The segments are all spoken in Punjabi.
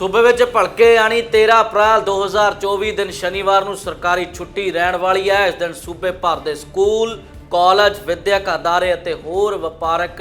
ਸੂਬੇ ਵਿੱਚ ਭਲਕੇ ਯਾਨੀ 13 ਅਪ੍ਰੈਲ 2024 ਦਿਨ ਸ਼ਨੀਵਾਰ ਨੂੰ ਸਰਕਾਰੀ ਛੁੱਟੀ ਰਹਿਣ ਵਾਲੀ ਹੈ। ਇਸ ਦਿਨ ਸੂਬੇ ਭਰ ਦੇ ਸਕੂਲ, ਕਾਲਜ, ਵਿਦਿਅਕ ਅਦਾਰੇ ਅਤੇ ਹੋਰ ਵਪਾਰਕ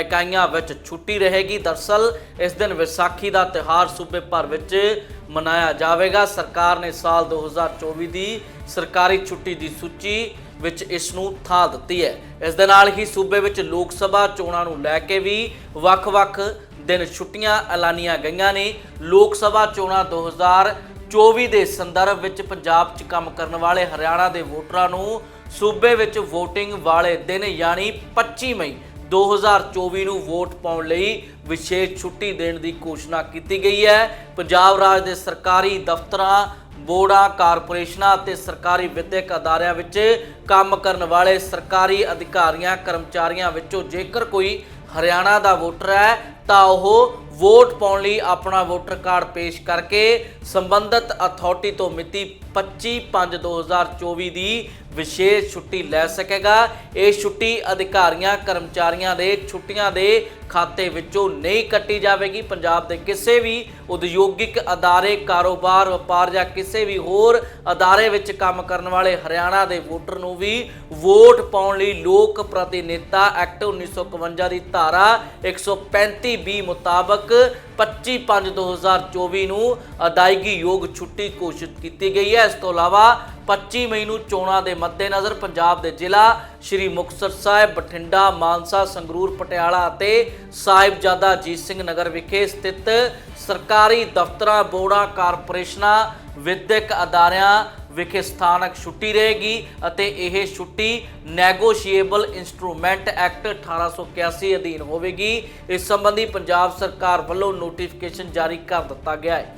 ਇਕਾਈਆਂ ਵਿੱਚ ਛੁੱਟੀ ਰਹੇਗੀ। ਦਰਸਲ, ਇਸ ਦਿਨ ਵਿਸਾਖੀ ਦਾ ਤਿਉਹਾਰ ਸੂਬੇ ਭਰ ਵਿੱਚ ਮਨਾਇਆ ਜਾਵੇਗਾ। ਸਰਕਾਰ ਨੇ ਸਾਲ 2024 ਦੀ ਸਰਕਾਰੀ ਛੁੱਟੀ ਦੀ ਸੂਚੀ ਵਿੱਚ ਇਸ ਨੂੰ ਥਾਂ ਦਿੱਤੀ ਹੈ। ਇਸ ਦੇ ਨਾਲ ਹੀ ਸੂਬੇ ਵਿੱਚ ਲੋਕ ਸਭਾ ਚੋਣਾਂ ਨੂੰ ਲੈ ਕੇ ਵੀ ਵੱਖ-ਵੱਖ ਦਿਨ ਛੁੱਟੀਆਂ ਐਲਾਨੀਆਂ ਗਈਆਂ ਨੇ। ਲੋਕ ਸਭਾ ਚੋਣਾਂ 2024 ਦੇ ਸੰਦਰਭ ਵਿੱਚ ਪੰਜਾਬ 'ਚ ਕੰਮ ਕਰਨ ਵਾਲੇ ਹਰਿਆਣਾ ਦੇ ਵੋਟਰਾਂ ਨੂੰ ਸੂਬੇ ਵਿੱਚ VOTING ਵਾਲੇ ਦਿਨ ਯਾਨੀ 25 ਮਈ 2024 ਨੂੰ ਵੋਟ ਪਾਉਣ ਲਈ ਵਿਸ਼ੇਸ਼ ਛੁੱਟੀ ਦੇਣ ਦੀ ਘੋਸ਼ਣਾ ਕੀਤੀ ਗਈ ਹੈ। ਪੰਜਾਬ ਰਾਜ ਦੇ ਸਰਕਾਰੀ ਦਫ਼ਤਰਾਂ, ਬੋਰਡਾਂ, ਕਾਰਪੋਰੇਸ਼ਨਾਂ ਅਤੇ ਸਰਕਾਰੀ ਵਿਦਿਅਕ ਅਦਾਰਿਆਂ ਵਿੱਚ ਕੰਮ ਕਰਨ ਵਾਲੇ ਸਰਕਾਰੀ ਅਧਿਕਾਰੀਆਂ, ਕਰਮਚਾਰੀਆਂ ਵਿੱਚੋਂ ਜੇਕਰ ਕੋਈ ਹਰਿਆਣਾ ਦਾ ਵੋਟਰ ਹੈ ਤਾਂ ਉਹ ਵੋਟ ਪਾਉਣ ਲਈ ਆਪਣਾ ਵੋਟਰ ਕਾਰਡ ਪੇਸ਼ ਕਰਕੇ ਸੰਬੰਧਿਤ ਅਥਾਰਟੀ ਤੋਂ ਮਿਤੀ 25/5/2024 ਦੀ ਵਿਸ਼ੇਸ਼ ਛੁੱਟੀ ਲੈ ਸਕੇਗਾ। ਇਹ ਛੁੱਟੀ ਅਧਿਕਾਰੀਆਂ, ਕਰਮਚਾਰੀਆਂ ਦੇ ਛੁੱਟੀਆਂ ਦੇ ਖਾਤੇ ਵਿੱਚੋਂ ਨਹੀਂ ਕੱਟੀ ਜਾਵੇਗੀ। ਪੰਜਾਬ ਦੇ ਕਿਸੇ ਵੀ ਉਦਯੋਗਿਕ ਅਦਾਰੇ, ਕਾਰੋਬਾਰ, ਵਪਾਰ ਜਾਂ ਕਿਸੇ ਵੀ ਹੋਰ ਅਦਾਰੇ ਵਿੱਚ ਕੰਮ ਕਰਨ ਵਾਲੇ ਹਰਿਆਣਾ ਦੇ ਵੋਟਰ ਨੂੰ ਵੀ ਵੋਟ ਪਾਉਣ ਲਈ ਲੋਕ ਪ੍ਰਤੀਨਿਧਤਾ ਐਕਟ 1951 ਦੀ ਧਾਰਾ 135 ਬੀ ਮੁਤਾਬਕ 25/5/2024 ਨੂੰ ਅਦਾਇਗੀ ਯੋਗ ਛੁੱਟੀ ਘੋਸ਼ਿਤ ਕੀਤੀ ਗਈ ਹੈ। ਇਸ ਤੋਂ ਇਲਾਵਾ 25 ਮਈ ਨੂੰ ਚੋਣਾਂ ਦੇ ਮੱਦੇਨਜ਼ਰ ਪੰਜਾਬ ਦੇ ਜ਼ਿਲ੍ਹਾ ਸ਼੍ਰੀ ਮੁਕਤਸਰ ਸਾਹਿਬ, ਬਠਿੰਡਾ, ਮਾਨਸਾ, ਸੰਗਰੂਰ, ਪਟਿਆਲਾ ਅਤੇ ਸਾਹਿਬਜ਼ਾਦਾ ਅਜੀਤ ਸਿੰਘ ਨਗਰ ਵਿਖੇ ਸਥਿਤ ਸਰਕਾਰੀ ਦਫ਼ਤਰਾਂ, ਬੋਰਡਾਂ, ਕਾਰਪੋਰੇਸ਼ਨਾਂ, ਵਿਦਿਅਕ ਅਦਾਰਿਆਂ ਵਿਖੇ ਸਥਾਨਕ ਛੁੱਟੀ ਰਹੇਗੀ ਅਤੇ ਇਹ ਛੁੱਟੀ ਨੈਗੋਸ਼ੀਏਬਲ ਇਨਸਟਰੂਮੈਂਟ ਐਕਟ 1881 ਅਧੀਨ ਹੋਵੇਗੀ। ਇਸ ਸੰਬੰਧੀ ਪੰਜਾਬ ਸਰਕਾਰ ਵੱਲੋਂ ਨੋਟੀਫਿਕੇਸ਼ਨ ਜਾਰੀ ਕਰ ਦਿੱਤਾ ਗਿਆ ਹੈ।